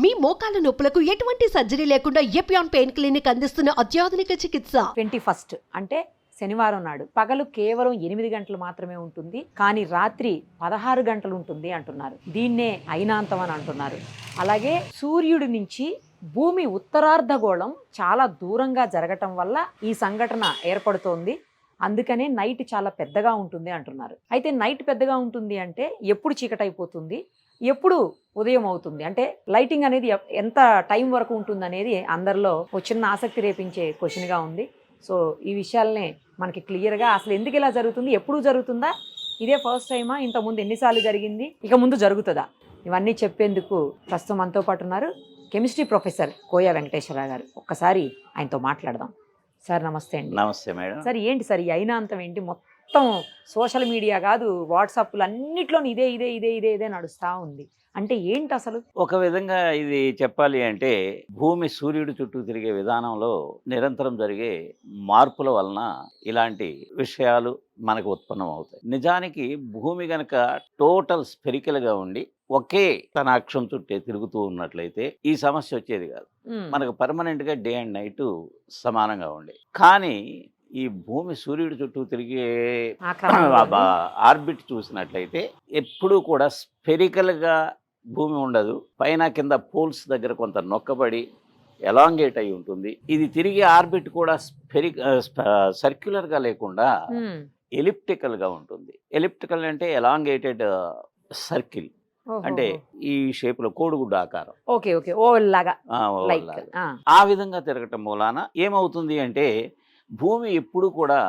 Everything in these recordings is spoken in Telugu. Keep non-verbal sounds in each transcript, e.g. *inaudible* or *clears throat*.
మీ మోకాల నొప్పులకు ఎటువంటి సర్జరీ లేకుండా ఎపియాన్ పెయిన్ క్లినిక్ అందిస్తున్న అత్యాధునిక చికిత్స? ట్వంటీ ఫస్ట్ అంటే శనివారం నాడు. పగలు కేవలం ఎనిమిది గంటలు మాత్రమే ఉంటుంది కానీ రాత్రి పదహారు గంటలు ఉంటుంది అంటున్నారు. దీన్నే అయినాంతం అని అంటున్నారు. అలాగే సూర్యుడి నుంచి భూమి ఉత్తరార్ధగోళం చాలా దూరంగా జరగటం వల్ల ఈ సంఘటన ఏర్పడుతోంది. అందుకనే నైట్ చాలా పెద్దగా ఉంటుంది అంటున్నారు. అయితే నైట్ పెద్దగా ఉంటుంది అంటే ఎప్పుడు చీకటైపోతుంది? ఎప్పుడు ఉదయం అవుతుంది? అంటే లైటింగ్ అనేది ఎంత టైం వరకు ఉంటుంది అనేది అందరిలో ఒక చిన్న ఆసక్తి రేపించే క్వశ్చన్గా ఉంది. సో ఈ విషయాలనే మనకి క్లియర్గా అసలు ఎందుకు ఇలా జరుగుతుంది? ఎప్పుడు జరుగుతుందా? ఇదే ఫస్ట్ టైమా? ఇంతకుముందు ఎన్నిసార్లు జరిగింది? ఇక ముందు జరుగుతుందా? ఇవన్నీ చెప్పేందుకు ప్రస్తుతం మనతో పాటు ఉన్నారు కెమిస్ట్రీ ప్రొఫెసర్ కోయా వెంకటేశ్వరరావు గారు. ఒక్కసారి ఆయనతో మాట్లాడదాం. సార్ నమస్తే అండి. నమస్తే మేడం. సార్ ఏంటి సార్ ఈ అయినాంతం ఏంటి? మొత్తం సోషల్ మీడియా కాదు వాట్సాప్లు అన్నిట్లో ఇదే ఇదే ఇదే ఇదే ఇదే నడుస్తూ ఉంది. అంటే ఏంటి అసలు? ఒక విధంగా ఇది చెప్పాలి అంటే భూమి సూర్యుడి చుట్టూ తిరిగే విధానంలో నిరంతరం జరిగే మార్పుల వలన ఇలాంటి విషయాలు మనకు ఉత్పన్నం అవుతాయి నిజానికి భూమి గనక టోటల్ స్పెరికల్గా ఉండి ఒకే తన అక్షం చుట్టే తిరుగుతూ ఉన్నట్లయితే ఈ సమస్య వచ్చేది కాదు. మనకు పర్మనెంట్గా డే అండ్ నైట్ సమానంగా ఉండే. కానీ ఈ భూమి సూర్యుడి చుట్టూ తిరిగే ఆర్బిట్ చూసినట్లయితే ఎప్పుడూ కూడా స్పెరికల్గా భూమి ఉండదు. పైన కింద పోల్స్ దగ్గర కొంత నొక్కబడి ఎలాంగేట్ అయి ఉంటుంది. ఇది తిరిగి ఆర్బిట్ కూడా స్పెరి సర్క్యులర్గా లేకుండా. ఎలిప్టికల్గా ఉంటుంది. ఎలిప్టికల్ అంటే ఎలాంగేటెడ్ సర్కిల్. అంటే ఈ షేప్లో కోడిగుడ్డు ఆకారం. Okay okay. ఓవల్ లాగా. ఆ విధంగా తిరగటం మూలాన ఏమవుతుంది అంటే భూమి ఎప్పుడు కూడా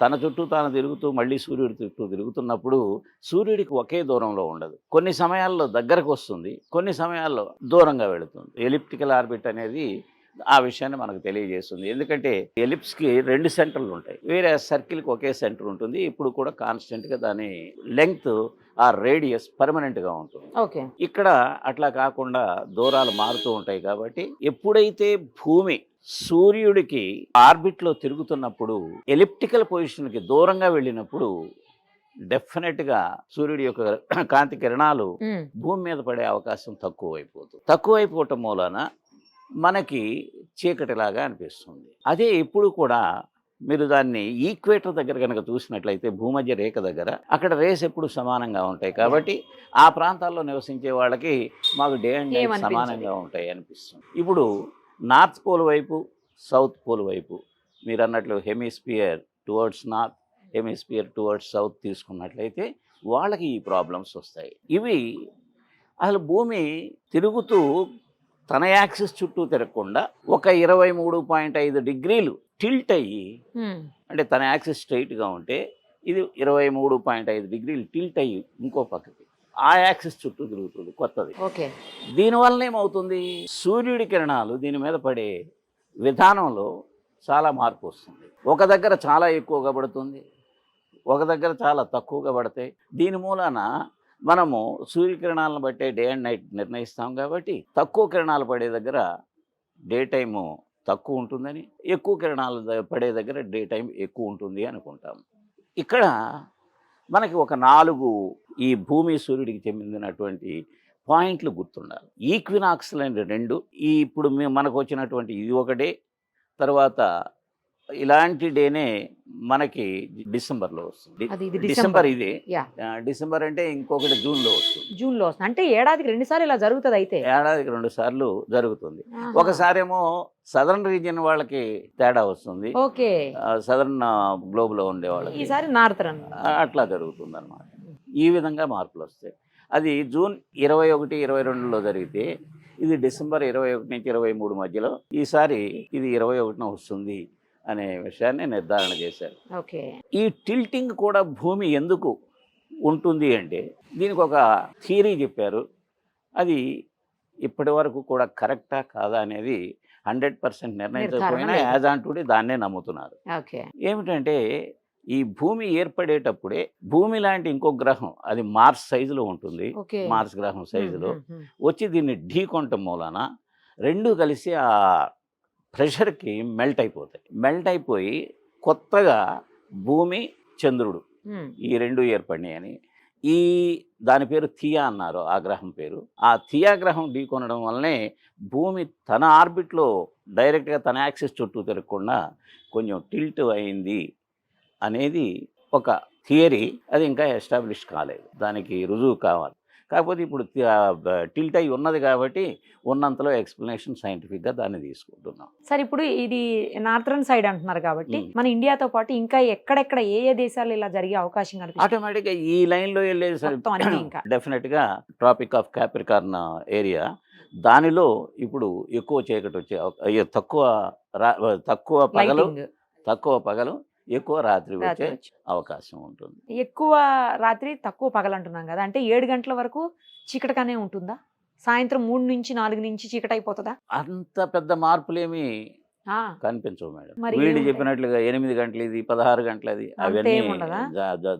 తన చుట్టూ తాను తిరుగుతూ మళ్ళీ సూర్యుడి చుట్టూ తిరుగుతున్నప్పుడు సూర్యుడికి ఒకే దూరంలో ఉండదు. కొన్ని సమయాల్లో దగ్గరకు వస్తుంది కొన్ని సమయాల్లో దూరంగా వెళుతుంది. ఎలిప్టికల్ ఆర్బిట్ అనేది ఆ విషయాన్ని మనకు తెలియజేస్తుంది. ఎందుకంటే ఎలిప్స్కి రెండు సెంటర్లు ఉంటాయి. వేరే సర్కిల్కి ఒకే సెంటర్ ఉంటుంది. ఇప్పుడు కూడా కాన్స్టెంట్గా దాని లెంగ్త్ ఆ రేడియస్ పర్మనెంట్గా ఉంటుంది. ఓకే. ఇక్కడ అట్లా కాకుండా దూరాలు మారుతూ ఉంటాయి కాబట్టి ఎప్పుడైతే భూమి సూర్యుడికి ఆర్బిట్లో తిరుగుతున్నప్పుడు ఎలిప్టికల్ పొజిషన్కి దూరంగా వెళ్ళినప్పుడు డెఫినెట్గా సూర్యుడి యొక్క కాంతి కిరణాలు. భూమి మీద పడే అవకాశం తక్కువైపోతుంది. తక్కువైపోవటం మూలన మనకి చీకటిలాగా అనిపిస్తుంది. అదే ఎప్పుడు కూడా మీరు దాన్ని ఈక్వేటర్ దగ్గర కనుక చూసినట్లయితే భూమధ్య రేఖ దగ్గర అక్కడ రేస్ ఎప్పుడు సమానంగా ఉంటాయి కాబట్టి ఆ ప్రాంతాల్లో నివసించే వాళ్ళకి మాకు డే అండ్ నైట్. సమానంగా ఉంటాయి అనిపిస్తుంది. ఇప్పుడు నార్త్ పోల్ వైపు సౌత్ పోల్ వైపు మీరు అన్నట్లు hemisphere towards north hemisphere towards south తీసుకున్నట్లయితే వాళ్ళకి ఈ ప్రాబ్లమ్స్ వస్తాయి. ఇవి అసలు భూమి తిరుగుతూ తన యాక్సిస్ చుట్టూ తిరగకుండా ఒక ఇరవై మూడు పాయింట్ ఐదు డిగ్రీలు టిల్ట్ అయ్యి. అంటే తన యాక్సిస్ స్ట్రైట్గా ఉంటే ఇది ఇరవై మూడు పాయింట్ ఐదు డిగ్రీలు టిల్ట్ అయ్యి ఇంకో పక్కకి. ఆ యాక్సిస్ చుట్టూ తిరుగుతుంది కొత్తది. ఓకే. దీనివల్ల ఏమవుతుంది? సూర్యుడి కిరణాలు దీని మీద పడే విధానంలో చాలా మార్పు వస్తుంది. ఒక దగ్గర చాలా ఎక్కువగా పడుతుంది ఒక దగ్గర చాలా తక్కువగా పడతాయి. దీని మూలాన మనము సూర్యకిరణాలను బట్టే డే అండ్ నైట్ నిర్ణయిస్తాం కాబట్టి తక్కువ కిరణాలు పడే దగ్గర డే టైము తక్కువ ఉంటుందని ఎక్కువ కిరణాలు పడే దగ్గర డే టైం ఎక్కువ ఉంటుంది అనుకుంటాం. ఇక్కడ మనకి ఒక నాలుగు ఈ భూమి సూర్యుడికి చెందినటువంటి పాయింట్లు గుర్తుండాలి. ఈక్వినాక్స్లు రెండు ఈ ఇప్పుడు మనకు వచ్చినటువంటి ఇది ఒకటే తర్వాత ఇలాంటి డేనే మనకి డిసెంబర్లో వస్తుంది. డిసెంబర్ ఇదే. డిసెంబర్ అంటే ఇంకొకటి జూన్లో వస్తుంది. జూన్లో వస్తుంది. అంటే ఏడాదికి రెండు సార్లు ఇలా జరుగుతుంది అయితే. ఏడాదికి రెండు సార్లు జరుగుతుంది. ఆహా. ఒకసారేమో సదరన్ రీజియన్ వాళ్ళకి తేడా వస్తుంది. ఓకే. సదరన్ గ్లోబ్లో ఉండే వాళ్ళకి. ఈసారి నార్త్ రన్. ఆ, అట్లా జరుగుతుంది అనమాట ఈ విధంగా మార్పులు వస్తాయి. అది జూన్ ఇరవై ఒకటి ఇరవై రెండులో జరిగితే ఇది డిసెంబర్ ఇరవై ఒకటి నుంచి ఇరవై మూడు మధ్యలో ఈసారి ఇది ఇరవై ఒకటిన వస్తుంది. అనే విషయాన్ని నిర్ధారణ చేశారు. ఓకే. ఈ టిల్టింగ్ కూడా భూమి ఎందుకు ఉంటుంది అంటే దీనికి ఒక థియరీ చెప్పారు. అది ఇప్పటి వరకు కూడా కరెక్టా కాదా అనేది హండ్రెడ్ పర్సెంట్ నిర్ణయించకపోయినా. యాజ్ ఆన్ టుడే దాన్నే నమ్ముతున్నారు. ఏమిటంటే ఈ భూమి ఏర్పడేటప్పుడే భూమి లాంటి ఇంకో గ్రహం అది మార్స్ సైజులో ఉంటుంది. మార్స్ గ్రహం సైజులో వచ్చి దీన్ని ఢీకొనటం మూలాన రెండు కలిసి ఆ ప్రెషర్కి మెల్ట్ అయిపోతాయి. మెల్ట్ అయిపోయి కొత్తగా భూమి చంద్రుడు. ఈ రెండు ఏర్పడినాయని. ఈ దాని పేరు థియా అన్నారు ఆ గ్రహం పేరు. ఆ థియా గ్రహం ఢీకొనడం వల్లనే భూమి తన ఆర్బిట్లో డైరెక్ట్గా తన యాక్సిస్ చుట్టూ తిరగకుండా కొంచెం టిల్ట్ అయింది అనేది ఒక థియరీ. అది ఇంకా ఎస్టాబ్లిష్ కాలేదు. దానికి రుజువు కావాలి. కాకపోతే ఇప్పుడు టిల్ట్ అయి ఉన్నది కాబట్టి ఉన్నంతలో ఎక్స్ప్లెనేషన్ సైంటిఫిక్గా దాన్ని తీసుకుంటున్నాం సార్ ఇప్పుడు ఇది నార్థరన్ సైడ్ అంటున్నారు కాబట్టి. మన ఇండియాతో పాటు ఇంకా ఎక్కడెక్కడ ఏ ఏ దేశాలు ఇలా జరిగే అవకాశం కనిపిస్తుంది ఆటోమేటిక్గా ఈ లైన్లో *clears throat* ఇంకా. డెఫినెట్గా ట్రాపిక్ ఆఫ్ క్యాప్రికార్న్ ఏరియా దానిలో ఇప్పుడు ఎక్కువ చీకటి వచ్చే తక్కువ తక్కువ పగలు తక్కువ పగలు ఎక్కువ రాత్రి వచ్చే. అవకాశం ఉంటుంది. ఎక్కువ రాత్రి తక్కువ పగలు అంటున్నాం కదా అంటే ఏడు గంటల వరకు చీకటిగానే ఉంటుందా? సాయంత్రం మూడు నుంచి నాలుగు నుంచి చీకటి అయిపోతుందా అంత పెద్ద మార్పులేమి కనిపించవు మేడం. వీళ్ళు? చెప్పినట్లుగా ఎనిమిది గంటలు ఇది పదహారు గంటలది అవన్నీ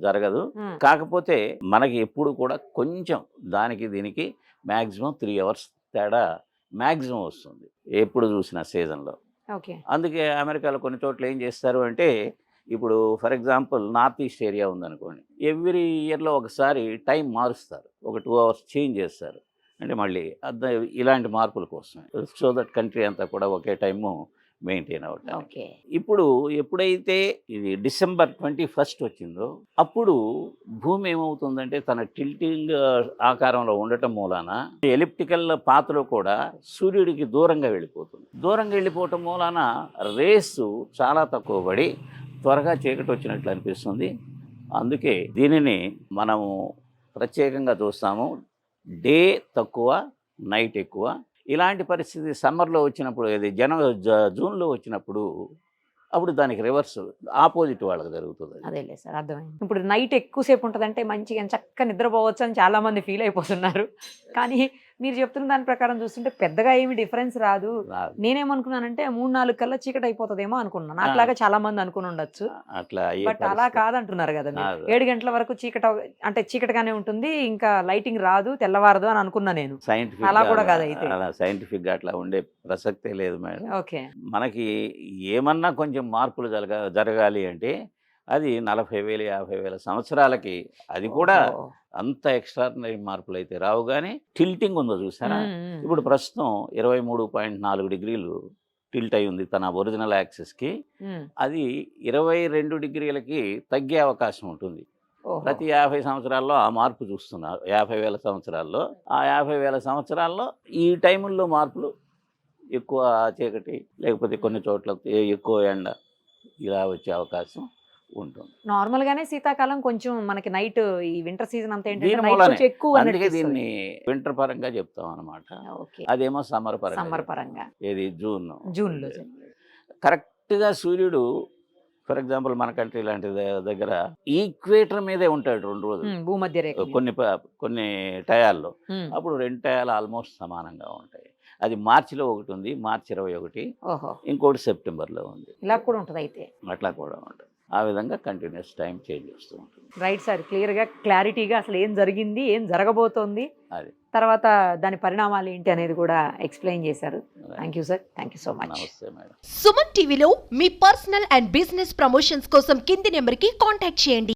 జరగదు. కాకపోతే మనకి ఎప్పుడు కూడా కొంచెం దానికి దీనికి మ్యాక్సిమం త్రీ అవర్స్ తేడా మ్యాక్సిమం వస్తుంది. ఎప్పుడు చూసిన సీజన్లో. అందుకే అమెరికాలో కొన్ని చోట్ల ఏం చేస్తారు అంటే ఇప్పుడు for example north east area ఉందనుకోండి ఎవ్రీ ఇయర్లో ఒకసారి టైం మారుస్తారు. ఒక టూ అవర్స్ చేంజ్ చేస్తారు. అంటే మళ్ళీ ఇలాంటి మార్పుల కోసమే సో దట్ కంట్రీ అంతా కూడా ఒకే టైము మెయింటైన్ అవ్వటం ఓకే. ఇప్పుడు ఎప్పుడైతే ఇది డిసెంబర్ ట్వంటీ ఫస్ట్ వచ్చిందో అప్పుడు భూమి ఏమవుతుందంటే తన టిల్టింగ్ ఆకారంలో ఉండటం మూలాన ఎలిప్టికల్ పాత్రలో కూడా సూర్యుడికి దూరంగా వెళ్ళిపోతుంది. దూరంగా వెళ్ళిపోవటం మూలాన రేసు చాలా తక్కువ పడి త్వరగా చీకటి వచ్చినట్లు అనిపిస్తుంది. అందుకే దీనిని మనము ప్రత్యేకంగా చూస్తాము. డే తక్కువ నైట్ ఎక్కువ. ఇలాంటి పరిస్థితి సమ్మర్లో వచ్చినప్పుడు అది జన జ- జూన్లో వచ్చినప్పుడు అప్పుడు దానికి రివర్స్ ఆపోజిట్ వాళ్ళకి జరుగుతుంది. అదే అదేలే సార్ అర్థమైంది. ఇప్పుడు నైట్ ఎక్కువసేపు ఉంటుందంటే మంచిగా చక్కగా నిద్రపోవచ్చు అని చాలామంది ఫీల్ అయిపోతున్నారు. కానీ మీరు చెప్తున్న దాని ప్రకారం చూస్తుంటే పెద్దగా ఏమి డిఫరెన్స్ రాదు. నేనేమనుకున్నానంటే మూడు నాలుగు కల్లా చీకటి అయిపోతుందేమో అనుకున్నాను నాకులాగా చాలా మంది అనుకుని ఉండొచ్చు అట్లా బట్ అలా. కాదంటున్నారు కదా. ఏడు గంటల వరకు చీకట అంటే చీకటిగానే ఉంటుంది ఇంకా లైటింగ్ రాదు తెల్లవారదు అని అనుకున్నా నేను సైంటిఫిక్ అలా కూడా కాదు అయితే. సైంటిఫిక్గా అట్లా ఉండే ప్రసక్తే లేదు మేడం ఓకే మనకి ఏమన్నా కొంచెం మార్పులు జరగ జరగాలి అంటే అది నలభై వేలు యాభై వేల సంవత్సరాలకి అది కూడా. అంత ఎక్స్ట్రాడినరీ మార్పులు అయితే రావు కానీ టిల్టింగ్ ఉందో చూసారా. ఇప్పుడు ప్రస్తుతం ఇరవై మూడు పాయింట్ నాలుగు డిగ్రీలు టిల్ట్ అయి ఉంది తన ఒరిజినల్ యాక్సిస్కి. అది ఇరవై రెండు డిగ్రీలకి తగ్గే అవకాశం ఉంటుంది. ప్రతి యాభై సంవత్సరాల్లో ఆ మార్పు చూస్తున్నారు యాభై వేల సంవత్సరాల్లో ఆ యాభై వేల సంవత్సరాల్లో ఈ టైముల్లో మార్పులు ఎక్కువ చీకటి లేకపోతే కొన్ని చోట్ల ఎక్కువ ఎండ ఇలా వచ్చే అవకాశం ఉంటుంది. నార్మల్ గానే శీతాకాలం కొంచెం మనకి నైట్ ఈ వింటర్ సీజన్ అంతా ఏంటంటే ఎక్కువ అందుకే దీన్ని వింటర్ పరంగా చెప్తాం అనమాట అదేమో సమ్మర్ పరంగా సమ్మర్. పరంగా. ఏది? జూన్ జూన్లో కరెక్ట్గా సూర్యుడు ఫర్ ఎగ్జాంపుల్ మన కంట్రీ లాంటి దగ్గర ఈక్వేటర్ మీదే ఉంటాడు రెండు రోజులు. భూమధ్య రేఖ. కొన్ని కొన్ని టయాల్లో. అప్పుడు రెండు టయాలు ఆల్మోస్ట్ సమానంగా ఉంటాయి. అది మార్చిలో ఒకటి ఉంది మార్చి ఇరవై ఒకటి. ఇంకోటి సెప్టెంబర్లో ఉంది. ఇలా కూడా ఉంటుంది అయితే అట్లా కూడా ఉంటుంది. ఆ విధంగా కంటిన్యూస్ టైం చేంజ్ చేస్తూ ఉంటుంది. రైట్ సార్ క్లియర్గా క్లారిటీగా అసలు ఏం జరిగింది ఏం జరగబోతోంది? అది. తర్వాత దాని పరిణామాలు ఏంటి అనేది కూడా ఎక్స్ప్లెయిన్ చేశారు. Thank you sir thank you so much నమస్తే మేడం. సుమన్ టీవీలో మీ పర్సనల్ అండ్ బిజినెస్ ప్రమోషన్స్ కోసం కింది నెంబర్కి కాంటాక్ట్ చేయండి.